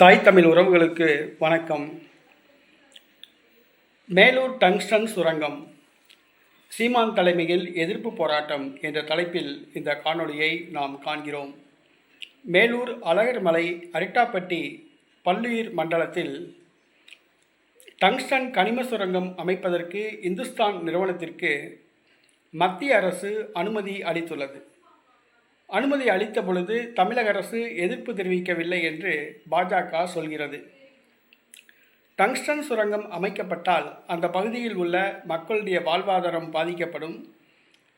தாய் தமிழ் உறவுகளுக்கு வணக்கம். மேலூர் டங்ஸ்டன் சுரங்கம் சீமான் தலைமையில் எதிர்ப்பு போராட்டம் என்ற தலைப்பில் இந்த காணொளியை நாம் காண்கிறோம். மேலூர் அழகர்மலை அரிட்டாப்பட்டி பல்லுயிர் மண்டலத்தில் டங்ஸ்டன் கனிம சுரங்கம் அமைப்பதற்கு இந்துஸ்தான் நிறுவனத்திற்கு மத்திய அரசு அனுமதி அளித்துள்ளது. அனுமதி அளித்த பொழுது தமிழக அரசு எதிர்ப்பு தெரிவிக்கவில்லை என்று பாஜக சொல்கிறது. டங்ஸ்டன் சுரங்கம் அமைக்கப்பட்டால் அந்த பகுதியில் உள்ள மக்களுடைய வாழ்வாதாரம் பாதிக்கப்படும்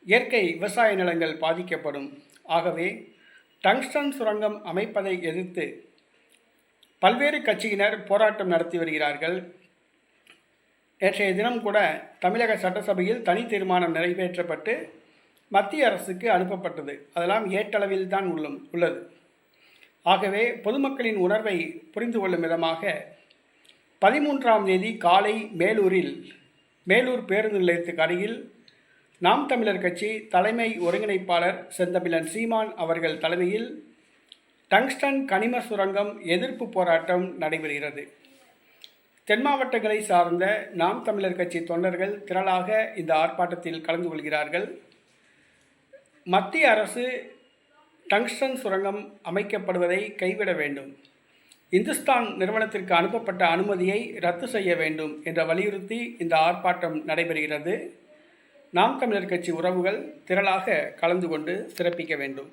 இயற்கை விவசாய நிலங்கள் பாதிக்கப்படும். ஆகவே டங்ஸ்டன் சுரங்கம் அமைப்பதை எதிர்த்து பல்வேறு கட்சியினர் போராட்டம் நடத்தி வருகிறார்கள். நேற்றைய தினம் கூட தமிழக சட்டசபையில் தனி தீர்மானம் நிறைவேற்றப்பட்டு மத்திய அரசுக்கு அனுப்பப்பட்டது. அதெல்லாம் ஏற்றளவில் தான் உள்ளும் உள்ளது. ஆகவே பொதுமக்களின் உணர்வை புரிந்து கொள்ளும் விதமாக பதிமூன்றாம் தேதி காலை மேலூரில் மேலூர் பேருந்து நிலையத்துக்கு அருகில் நாம் தமிழர் கட்சி தலைமை ஒருங்கிணைப்பாளர் செந்தமிழன் சீமான் அவர்கள் தலைமையில் டங்ஸ்டன் கனிம சுரங்கம் எதிர்ப்பு போராட்டம் நடைபெறுகிறது. தென் மாவட்டங்களை சார்ந்த நாம் தமிழர் கட்சி தொண்டர்கள் திரளாக இந்த ஆர்ப்பாட்டத்தில் கலந்து கொள்கிறார்கள். மத்திய அரசு டங்ஸ்டன் சுரங்கம் அமைக்கப்படுவதை கைவிட வேண்டும். இந்துஸ்தான் நிறுவனத்திற்கு அனுப்பப்பட்ட அனுமதியை ரத்து செய்ய வேண்டும் என்ற வலியுறுத்தி இந்த ஆர்ப்பாட்டம் நடைபெறுகிறது. நாம் தமிழர் கட்சி உறவுகள் திரளாக கலந்து கொண்டு சிறப்பிக்க வேண்டும்.